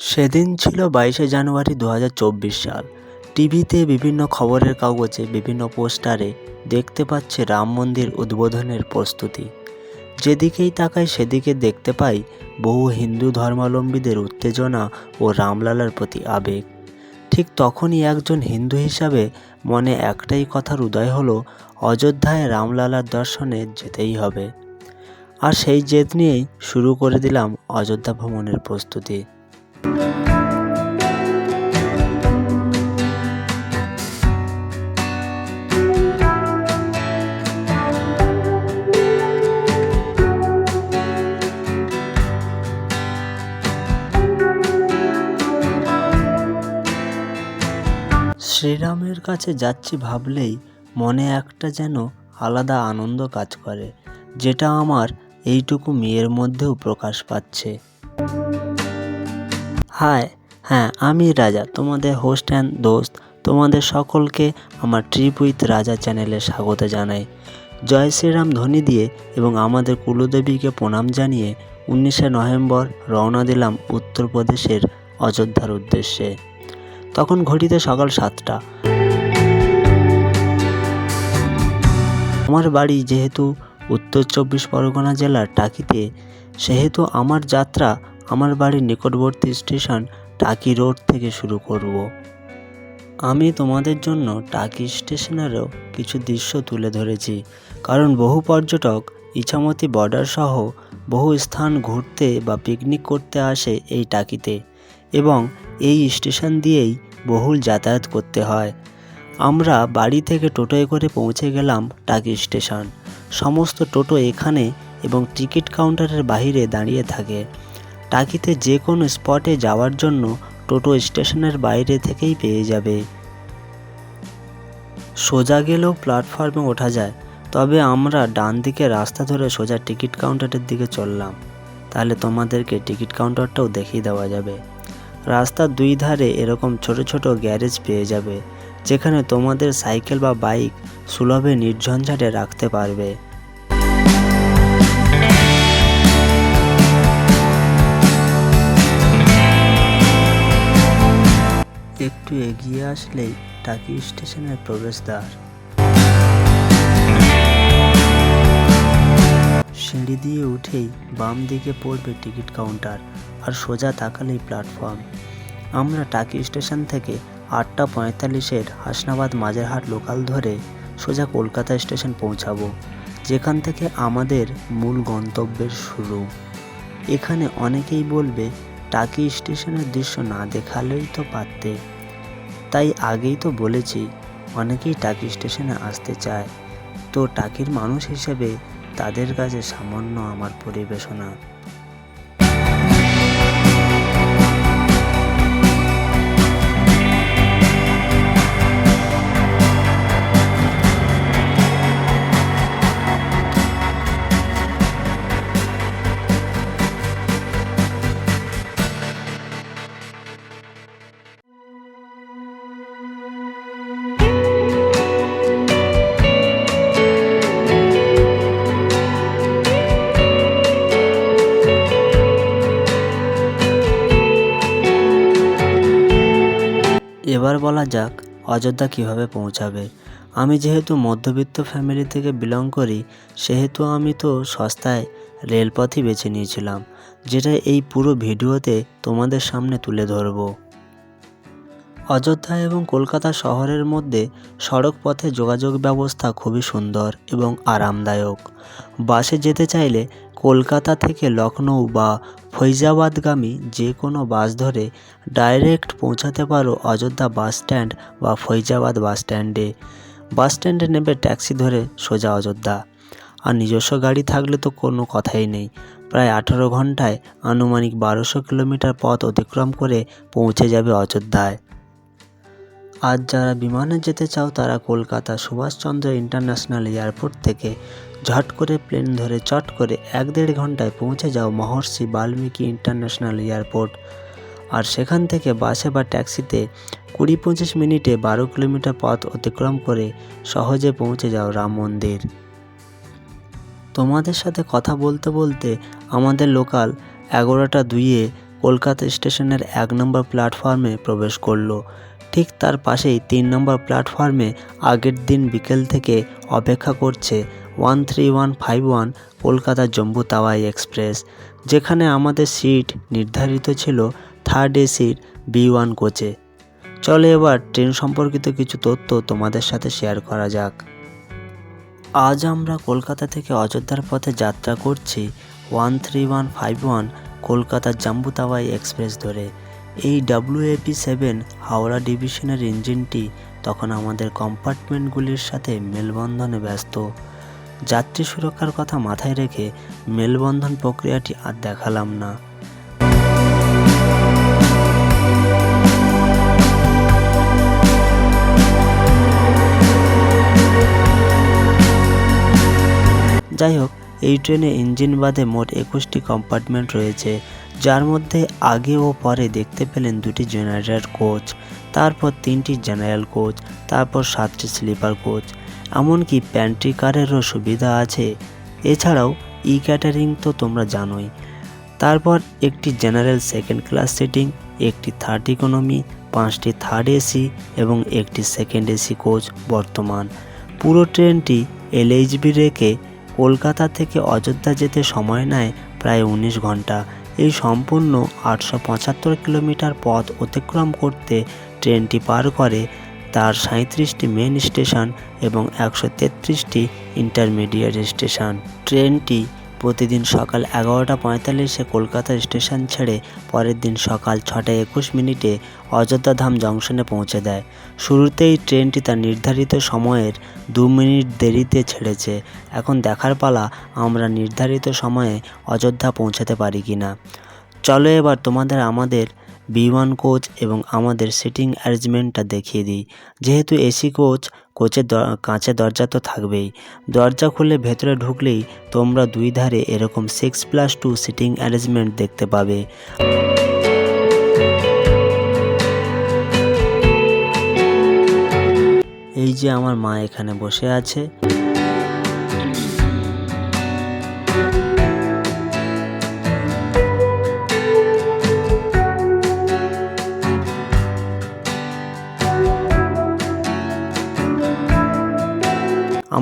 সেদিন ছিল বাইশে জানুয়ারি দু হাজার চব্বিশ সাল। টিভিতে বিভিন্ন খবরের কাগজে বিভিন্ন পোস্টারে দেখতে পাচ্ছে রাম মন্দির উদ্বোধনের প্রস্তুতি। যেদিকেই তাকাই সেদিকে দেখতে পাই বহু হিন্দু ধর্মাবলম্বীদের উত্তেজনা ও রামলালার প্রতি আবেগ। ঠিক তখনই একজন হিন্দু হিসাবে মনে একটাই কথার উদয় হলো, অযোধ্যায় রামলালার দর্শনে যেতেই হবে। আর সেই জেদ নিয়েই শুরু করে দিলাম অযোধ্যা ভ্রমণের প্রস্তুতি। শ্রীরামের কাছে যাচ্ছি ভাবলেই মনে একটা যেন আলাদা আনন্দ কাজ করে, যেটা আমার এইটুকু মেয়ের মধ্যেও প্রকাশ পাচ্ছে। হাই হ্যাঁ আমি রাজা, তোমাদের হোস্ট অ্যান্ড দোস্ত, তোমাদের সকলকে আমার ট্রিপ উইথ রাজা চ্যানেলে স্বাগত জানাই। জয় শ্রীরাম ধ্বনি দিয়ে এবং আমাদের কুলদেবীকে প্রণাম জানিয়ে উনিশে নভেম্বর রওনা দিলাম উত্তরপ্রদেশের অযোধ্যার উদ্দেশ্যে। তখন ঘটিতে সকাল সাতটা। আমার বাড়ি যেহেতু উত্তর চব্বিশ পরগনা জেলার টাকিতে, সেহেতু আমার যাত্রা আমার বাড়ির নিকটবর্তী স্টেশন টাকি রোড থেকে শুরু করব। আমি তোমাদের জন্য টাকি স্টেশনেরও কিছু দৃশ্য তুলে ধরেছি, কারণ বহু পর্যটক ইছামতি বর্ডার সহ বহু স্থান ঘুরতে বা পিকনিক করতে আসে এই টাকিতে এবং এই স্টেশন দিয়েই বহুল যাতায়াত করতে হয়। আমরা বাড়ি থেকে টোটোয় করে পৌঁছে গেলাম টাকি স্টেশন। সমস্ত টোটো এখানে এবং টিকিট কাউন্টারের বাইরে দাঁড়িয়ে থাকে। টাকিতে যে কোনো স্পটে যাওয়ার জন্য টোটো স্টেশনের বাইরে থেকেই পেয়ে যাবে। সোজা গেলেও প্ল্যাটফর্মে ওঠা যায়, তবে আমরা ডান দিকে রাস্তা ধরে সোজা টিকিট কাউন্টারের দিকে চললাম। তাহলে তোমাদেরকে টিকিট কাউন্টারটাও দেখিয়ে দেওয়া যাবে। রাস্তার দুই ধারে এরকম ছোট ছোট গ্যারেজ পেয়ে যাবে। যেখানে তোমাদের সাইকেল বা বাইক সুলভে নির্ঝঞ্ঝাটে রাখতে পারবে। একটু এগিয়ে আসলেই টাকি স্টেশনের প্রবেশদ্বার। সিঁড়ি দিয়ে উঠেই বাম দিকে পড়বে টিকিট কাউন্টার আর সোজা তাকালেই প্ল্যাটফর্ম। আমরা টাকি স্টেশন থেকে আটটা পঁয়তাল্লিশের হাসনাবাদ মাঝেরহাট লোকাল ধরে সোজা কলকাতা স্টেশন পৌঁছাবো, যেখান থেকে আমাদের মূল গন্তব্যের শুরু। এখানে অনেকেই বলবে, টাকি স্টেশনের দৃশ্য না দেখালেই তো পারতে। তাই আগেই তো বলেছি, অনেকেই টাকি স্টেশনে আসতে চায়। তো টাকির মানুষ হিসেবে তাদের কাছে সামান্য আমার পরিবেশনা। এবার বলা যাক, অযোধ্যা কীভাবে পৌঁছাবে। আমি যেহেতু মধ্যবিত্ত ফ্যামিলি থেকে বিলং করি, সেহেতু আমি তো সস্তায় রেলপথই বেছে নিয়েছিলাম, যেটা এই পুরো ভিডিওতে তোমাদের সামনে তুলে ধরব। অযোধ্যা এবং কলকাতা শহরের মধ্যে সড়ক পথে যোগাযোগ ব্যবস্থা খুবই সুন্দর এবং আরামদায়ক। বাসে যেতে চাইলে কলকাতা থেকে লখনৌ বা ফৈজাবাদগামী যে কোনো বাস ধরে ডাইরেক্ট পৌঁছাতে পারো অযোধ্যা বাস স্ট্যান্ড বা ফৈজাবাদ বাস স্ট্যান্ডে। বাস স্ট্যান্ডে নেবে ট্যাক্সি ধরে সোজা অযোধ্যা। আর নিজস্ব গাড়ি থাকলে তো কোনো কথাই নেই। প্রায় আঠারো ঘন্টায় আনুমানিক বারোশো কিলোমিটার পথ অতিক্রম করে পৌঁছে যাবে অযোধ্যায়। আর যারা বিমানে যেতে চাও, তারা কলকাতা সুভাষচন্দ্র ইন্টারন্যাশনাল এয়ারপোর্ট থেকে ঝট করে প্লেন ধরে চট করে এক দেড় ঘন্টায় পৌঁছে যাও মহর্ষি বাল্মীকি ইন্টারন্যাশনাল এয়ারপোর্ট। আর সেখান থেকে বাসে বা ট্যাক্সিতে কুড়ি পঁচিশ মিনিটে বারো কিলোমিটার পথ অতিক্রম করে সহজে পৌঁছে যাও রাম মন্দির। তোমাদের সাথে কথা বলতে বলতে আমাদের লোকাল এগারোটা দুইয়ে কলকাতা স্টেশনের এক নম্বর প্ল্যাটফর্মে প্রবেশ করল। ঠিক তার পাশেই তিন নম্বর প্ল্যাটফর্মে আগের দিন বিকেল থেকে অপেক্ষা করছে one three one five one Kolkata Jammu Tawi express, যেখানে আমাদের সিট নির্ধারিত ছিল থার্ড এসির বি ওয়ান কোচে। চলে এবার ট্রেন সম্পর্কিত কিছু তথ্য তোমাদের সাথে শেয়ার করা যাক। আজ আমরা কলকাতা থেকে অযোধ্যার পথে যাত্রা করছি one three one five one Kolkata Jammu Tawi express ধরে। এই ডাব্লিউএপি সেভেন হাওড়া ডিভিশনের ইঞ্জিনটি তখন আমাদের কম্পার্টমেন্টগুলির সাথে মেলবন্ধনে ব্যস্ত। যাত্রী সুরক্ষার কথা মাথায় রেখে মেলবন্ধন প্রক্রিয়াটি আর দেখালাম না। যাই হোক, এই ট্রেনে ইঞ্জিন বাদে মোট একুশটি কম্পার্টমেন্ট রয়েছে। যার মধ্যে আগে ও পরে দেখতে পেলেন দুটি জেনারেটর কোচ, তারপর তিনটি জেনারেল কোচ, তারপর সাতটি স্লিপার কোচ। এমনকি প্যান্ট্রি কারেরও সুবিধা আছে। এছাড়াও ই ক্যাটারিং তো তোমরা জানোই। তারপর একটি জেনারেল সেকেন্ড ক্লাস সিটিং, একটি থার্ড ইকোনমি, পাঁচটি থার্ড এসি এবং একটি সেকেন্ড এসি কোচ বর্তমান। পুরো ট্রেনটি এলএইচবি রেখে কলকাতা থেকে অযোধ্যা যেতে সময় নেয় প্রায় উনিশ ঘণ্টা এই সম্পূর্ণ আটশো পঁচাত্তর কিলোমিটার পথ অতিক্রম করতে ট্রেনটি পার করে তার সাঁত্রিশটি মেন স্টেশন এবং একশো তেত্রিশটি ইন্টারমিডিয়েট স্টেশন ট্রেনটি প্রতিদিন সকাল এগারোটা পঁয়তাল্লিশে কলকাতা স্টেশন ছেড়ে পরের দিন সকাল ছটা একুশ মিনিটে অযোধ্যা ধাম জংশনে পৌঁছে দেয়। শুরুতেই ট্রেনটি তার নির্ধারিত সময়ের দু মিনিট দেরিতে ছেড়েছে। এখন দেখার পালা, আমরা নির্ধারিত সময়ে অযোধ্যা পৌঁছাতে পারি কি না? চলো এবার তোমাদের আমাদের বিমান কোচ এবং আমাদের সিটিং অ্যারেঞ্জমেন্টটা দেখিয়ে দিই। যেহেতু এসি কোচ কোচের কাঁচের দরজা তো থাকবেই। দরজা খুলে ভেতরে ঢুকলেই তোমরা দুই ধারে এরকম six plus two sitting arrangement দেখতে পাবে। এই যে আমার মা এখানে বসে আছে।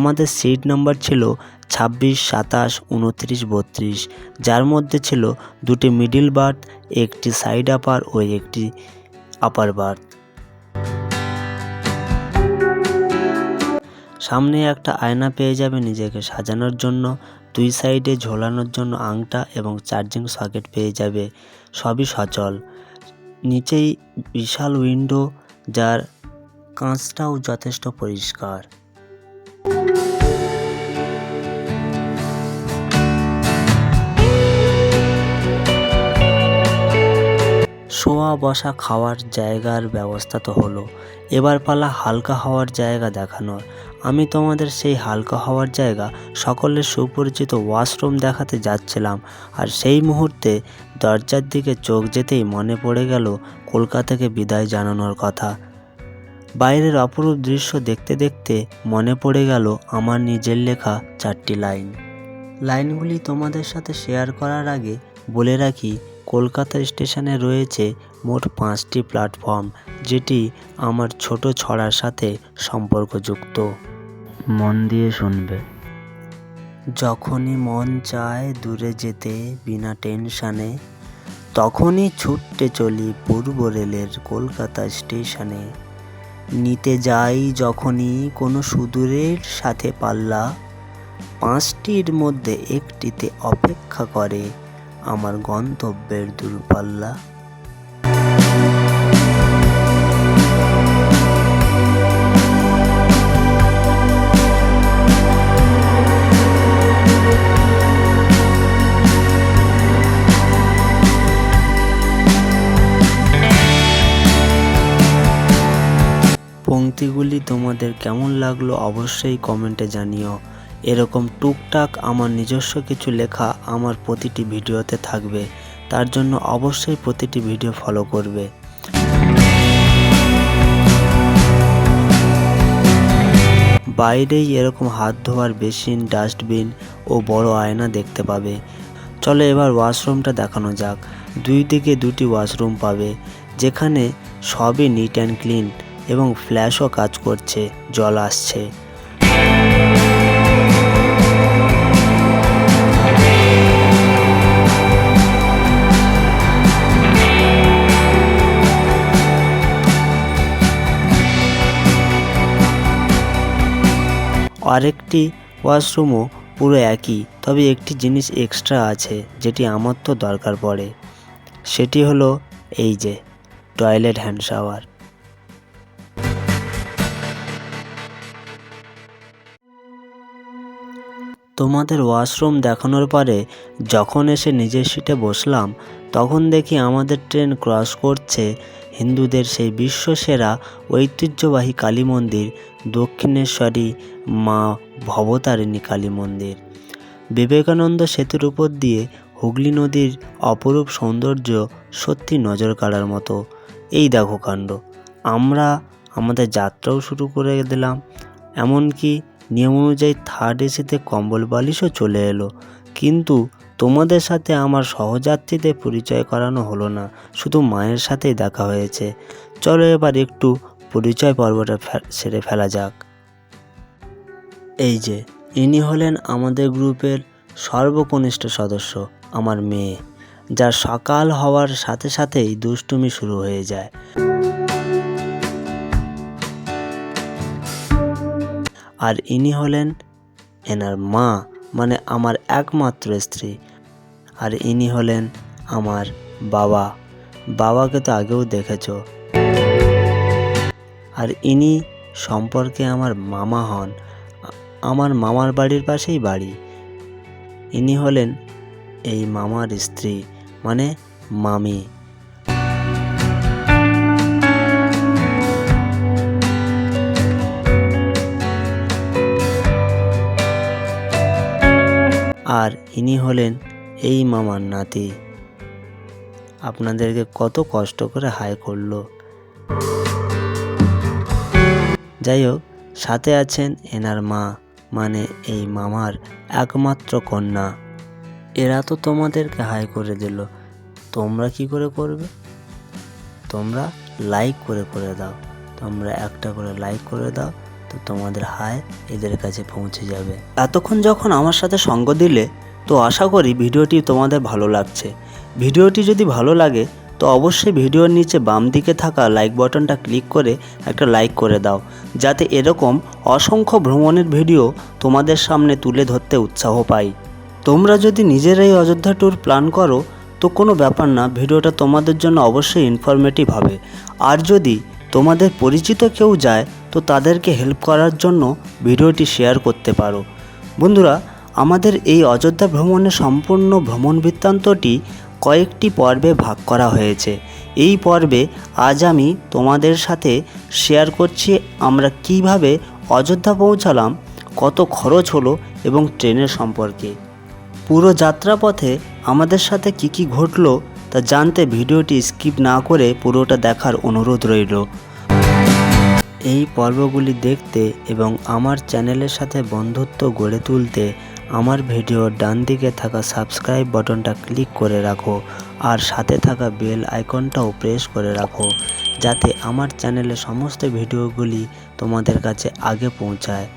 আমাদের সিট নাম্বার ছিল ছাব্বিশ, সাতাশ, উনত্রিশ, বত্রিশ। যার মধ্যে ছিল দুটি মিডিল বার্থ একটি সাইড আপার ও একটি আপার বার্থ সামনে একটা আয়না পেয়ে যাবে নিজেকে সাজানোর জন্য। দুই সাইডে ঝোলানোর জন্য আংটা এবং চার্জিং সকেট পেয়ে যাবে। সবই সচল। নিচেই বিশাল উইন্ডো যার কাঁচটাও যথেষ্ট পরিষ্কার। শোয়া বসা খাওয়ার জায়গার ব্যবস্থা তো হলো। এবার পালা হালকা হওয়ার জায়গা দেখানোর। আমি তোমাদের সেই হালকা হওয়ার জায়গা, সকলের সুপরিচিত ওয়াশরুম দেখাতে যাচ্ছিলাম। আর সেই মুহূর্তে দরজার দিকে চোখ যেতেই মনে পড়ে গেল কলকাতাকে বিদায় জানানোর কথা। বাইরের অপরূপ দৃশ্য দেখতে দেখতে মনে পড়ে গেল আমার নিজের লেখা চারটি লাইন। লাইনগুলি তোমাদের সাথে শেয়ার করার আগে বলে রাখি কলকাতা স্টেশনে রয়েছে মোট পাঁচটি প্ল্যাটফর্ম যেটি আমার ছোট ছড়ার সাথে সম্পর্কযুক্ত। মন দিয়ে শুনবে। যখনই মন চায় দূরে যেতে বিনা টেনশানে তখনই ছুটতে চলি পূর্ব রেলের কলকাতা স্টেশনে। নিতে যাই যখনই কোনো সুদূরের সাথে পাল্লা পাঁচটির মধ্যে একটিতে অপেক্ষা করে। আমার গন্তব্যের দূরপাল্লা। পংক্তিগুলি তোমাদের কেমন লাগল অবশ্যই কমেন্টে জানিও। এরকম টুকটাক আমার নিজস্ব কিছু লেখা আমার প্রতিটি ভিডিওতে থাকবে। তার জন্য অবশ্যই প্রতিটি ভিডিও ফলো করবে। বাইরেই এরকম হাত ধোয়ার বেসিন ডাস্টবিন ও বড় আয়না দেখতে পাবে। চলো এবার ওয়াশরুমটা দেখানো যাক। দুই দিকে দুটি ওয়াশরুম পাবে, যেখানে সবই নিট অ্যান্ড ক্লিন এবং ফ্ল্যাশও কাজ করছে, জল আসছে। আরেকটি ওয়াশরুমও পুরো একই, তবে একটি জিনিস এক্সট্রা আছে, যেটি আমার তো দরকার পড়ে। সেটি হলো এই যে টয়লেট হ্যান্ড শাওয়ার তোমাদের ওয়াশরুম দেখানোর পরে যখন এসে নিজের সিটে বসলাম তখন দেখি আমাদের ট্রেন ক্রস করছে। হিন্দুদের সেই বিশ্বসেরা, ঐতিহ্যবাহী কালী মন্দির, দক্ষিণেশ্বরী মা ভবতারিণী কালী মন্দির। বিবেকানন্দ সেতুর উপর দিয়ে হুগলি নদীর অপরূপ সৌন্দর্য সত্যি নজর কাড়ার মতো। এই দেখো কাণ্ড। আমরা আমাদের যাত্রাও শুরু করে দিলাম। এমনকি নিয়ম অনুযায়ী থার্ড এসিতে কম্বল বালিশও চলে এলো। কিন্তু তোমাদের সাথে আমার সহযাত্রীদের পরিচয় করানো হলো না, শুধু মায়ের সাথেই দেখা হয়েছে। চলো এবার একটু পরিচয় পর্বটা সেরে ফেলা যাক। এই যে, ইনি হলেন আমাদের গ্রুপের সর্বকনিষ্ঠ সদস্য, আমার মেয়ে যা সকাল হওয়ার সাথে সাথেই দুষ্টুমি শুরু হয়ে যায়। আর ইনি হলেন এনার মা মানে আমার একমাত্র স্ত্রী। আর ইনি হলেন আমার বাবা। বাবাকে তো আগেও দেখেছ। আর ইনি সম্পর্কে আমার মামা হন। আমার মামার বাড়ির পাশেই বাড়ি। ইনি হলেন এই মামার স্ত্রী মানে মামি। আর ইনি হলেন এই মামার নাতি। আপনাদেরকে কত কষ্ট করে হাই করল। যাই হোক, সাথে আছেন এনার মা মানে এই মামার একমাত্র কন্যা। এরা তো তোমাদেরকে হাই করে দিল। তোমরা কি করে করবে? তোমরা লাইক করে করে দাও। তোমরা একটা করে লাইক করে দাও। তো তোমাদের হাই এদের কাছে পৌঁছে যাবে। এতক্ষণ যখন আমার সাথে সঙ্গ দিলে, তো আশা করি ভিডিওটি তোমাদের ভালো লাগছে। ভিডিওটি যদি ভালো লাগে, তো অবশ্যই ভিডিওর নিচে বাম দিকে থাকা লাইক বাটনটা ক্লিক করে একটা লাইক করে দাও, যাতে এরকম অসংখ্য ভ্রমণের ভিডিও তোমাদের সামনে তুলে ধরতে উৎসাহ পাই। তোমরা যদি নিজেরাই অযোধ্যা ট্যুর প্ল্যান করো, তো কোনো ব্যাপার না, ভিডিওটা তোমাদের জন্য অবশ্যই ইনফরমেটিভ হবে। আর যদি তোমাদের পরিচিত কেউ যায় তো তাদেরকে হেল্প করার জন্য ভিডিওটি শেয়ার করতে পারো। বন্ধুরা, আমাদের এই অযোধ্যা ভ্রমণের সম্পূর্ণ ভ্রমণ বৃত্তান্তটি কয়েকটি পর্বে ভাগ করা হয়েছে। এই পর্বে আজ আমি তোমাদের সাথে শেয়ার করছি আমরা কীভাবে অযোধ্যা পৌঁছালাম, কত খরচ হলো এবং ট্রেনের সম্পর্কে। পুরো যাত্রাপথে আমাদের সাথে কি কি ঘটলো তা জানতে ভিডিওটি স্কিপ না করে পুরোটা দেখার অনুরোধ রইল। এই পর্বগুলি দেখতে এবং আমার চ্যানেলের সাথে বন্ধুত্ব গড়ে তুলতে আমার ভিডিওর ডান দিকে থাকা সাবস্ক্রাইব বাটনটা ক্লিক করে রাখো আর সাথে থাকা বেল আইকনটাও প্রেস করে রাখো যাতে আমার চ্যানেলে সমস্ত ভিডিওগুলি তোমাদের কাছে আগে পৌঁছায়।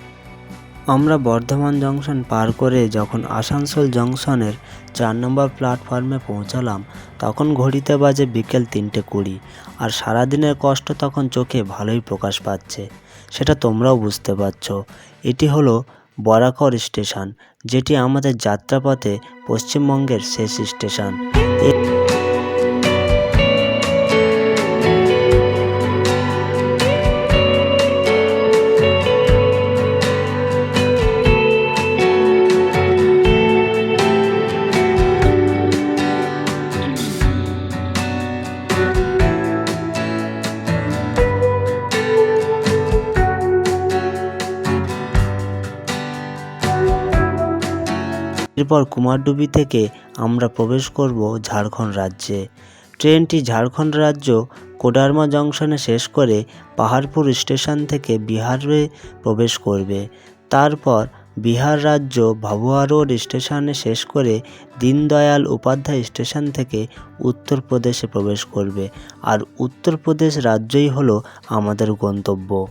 আমরা বর্ধমান জংশন পার করে যখন আসানসোল জংশনের চার নম্বর প্ল্যাটফর্মে পৌঁছালাম, তখন ঘড়িতে বাজে বিকেল তিনটে কুড়ি আর সারাদিনের কষ্ট তখন চোখে ভালোই প্রকাশ পাচ্ছে। সেটা তোমরাও বুঝতে পারছ। এটি হলো বরাকর স্টেশন, যেটি আমাদের যাত্রাপথে পশ্চিমবঙ্গের শেষ স্টেশন। এরপর কুমারডুবি থেকে আমরা প্রবেশ করব ঝাড়খণ্ড রাজ্যে। ট্রেনটি ঝাড়খণ্ড রাজ্য কোডারমা জংশনে শেষ করে পাহাড়পুর স্টেশন থেকে বিহারে প্রবেশ করবে। তারপর বিহার রাজ্য ভাবুয়া রোড স্টেশনে শেষ করে দীনদয়াল উপাধ্যায় স্টেশন থেকে উত্তরপ্রদেশে প্রবেশ করবে। আর উত্তরপ্রদেশ রাজ্যই হলো আমাদের গন্তব্য।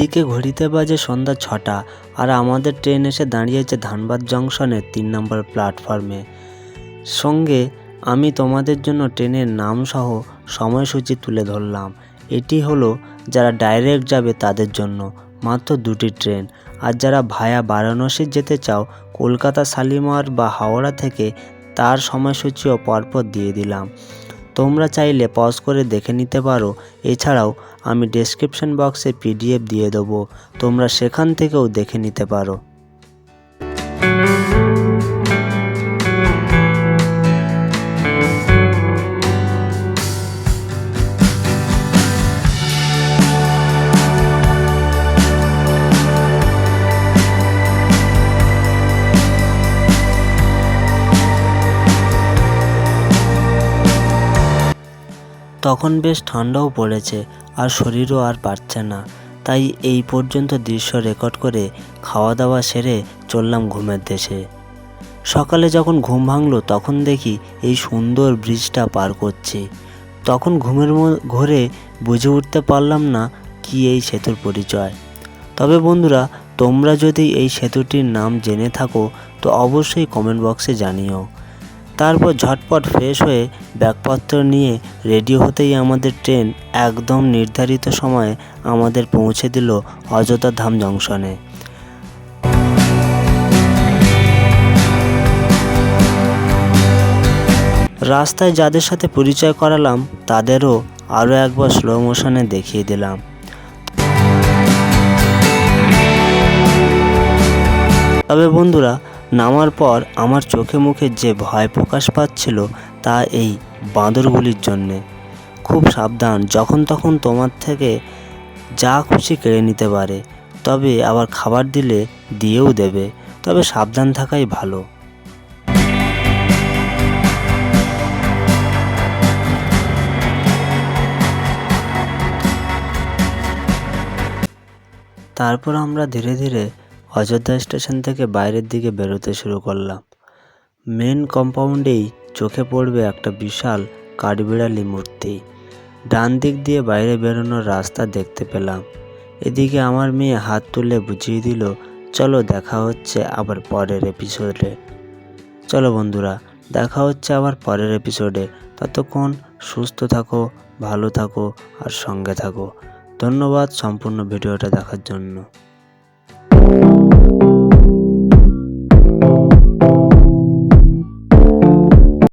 এদিকে ঘড়িতে বাজে সন্ধ্যা ছটা আর আমাদের ট্রেন এসে দাঁড়িয়েছে ধানবাদ জংশনের তিন নম্বর প্ল্যাটফর্মে। সঙ্গে আমি তোমাদের জন্য ট্রেনের নাম সহ সময়সূচি তুলে ধরলাম। এটি হলো, যারা ডাইরেক্ট যাবে তাদের জন্য, মাত্র দুটি ট্রেন। আর যারা ভায়া বারাণসী যেতে চাও, কলকাতা শালিমার বা হাওড়া থেকে তার সময়সূচিও পরপর দিয়ে দিলাম। তোমরা চাইলে পজ করে দেখে নিতে পারো। এছাড়াও আমি ডেসক্রিপশন বক্সে পিডিএফ দিয়ে দেবো। তোমরা সেখান থেকেও দেখে নিতে পারো। তখন বেশ ঠান্ডাও পড়েছে। আর শরীরও আর পারছে না। তাই এই পর্যন্ত দৃশ্য রেকর্ড করে খাওয়া দাওয়া সেরে চললাম ঘুমের দেশে। সকালে যখন ঘুম ভাঙলো, তখন দেখি এই সুন্দর ব্রিজটা পার করছি। তখন ঘুমের ঘোরে বুঝে উঠতে পারলাম না কি এই সেতুর পরিচয়। তবে বন্ধুরা, তোমরা যদি এই সেতুটির নাম জেনে থাকো, তো অবশ্যই কমেন্ট বক্সে জানিও। তারপর ঝটপট ফ্রেশ হয়ে ব্যাগপত্র নিয়ে রেডি হতেই আমাদের ট্রেন একদম নির্ধারিত সময়ে আমাদের পৌঁছে দিল অযোধ্যা ধাম জংশনে। রাস্তায় যাদের সাথে পরিচয় করালাম, তাদেরও আরও একবার স্লো মোশনে দেখিয়ে দিলাম। তবে বন্ধুরা নামার পর আমার চোখে মুখে যে ভয় প্রকাশ পাচ্ছিল তা এই বাঁদরগুলির জন্যে। খুব সাবধান, যখন তখন তোমার থেকে যা খুশি কেড়ে নিতে পারে, তবে আবার খাবার দিলে দিয়েও দেবে, তবে সাবধান থাকাই ভালো। তারপর আমরা ধীরে ধীরে অযোধ্যা স্টেশন থেকে বাইরের দিকে বেরোতে শুরু করলাম। মেন কম্পাউন্ডেই চোখে পড়বে একটা বিশাল কাঠবিড়ালি মূর্তি। ডান দিক দিয়ে বাইরে বেরোনোর রাস্তা দেখতে পেলাম। এদিকে আমার মেয়ে হাত তুলে বুঝিয়ে দিল, চলো দেখা হচ্ছে আবার পরের এপিসোডে চলো বন্ধুরা, দেখা হচ্ছে আবার পরের এপিসোডে ততক্ষণ সুস্থ থাকো, ভালো থাকো আর সঙ্গে থাকো। ধন্যবাদ সম্পূর্ণ ভিডিওটা দেখার জন্য।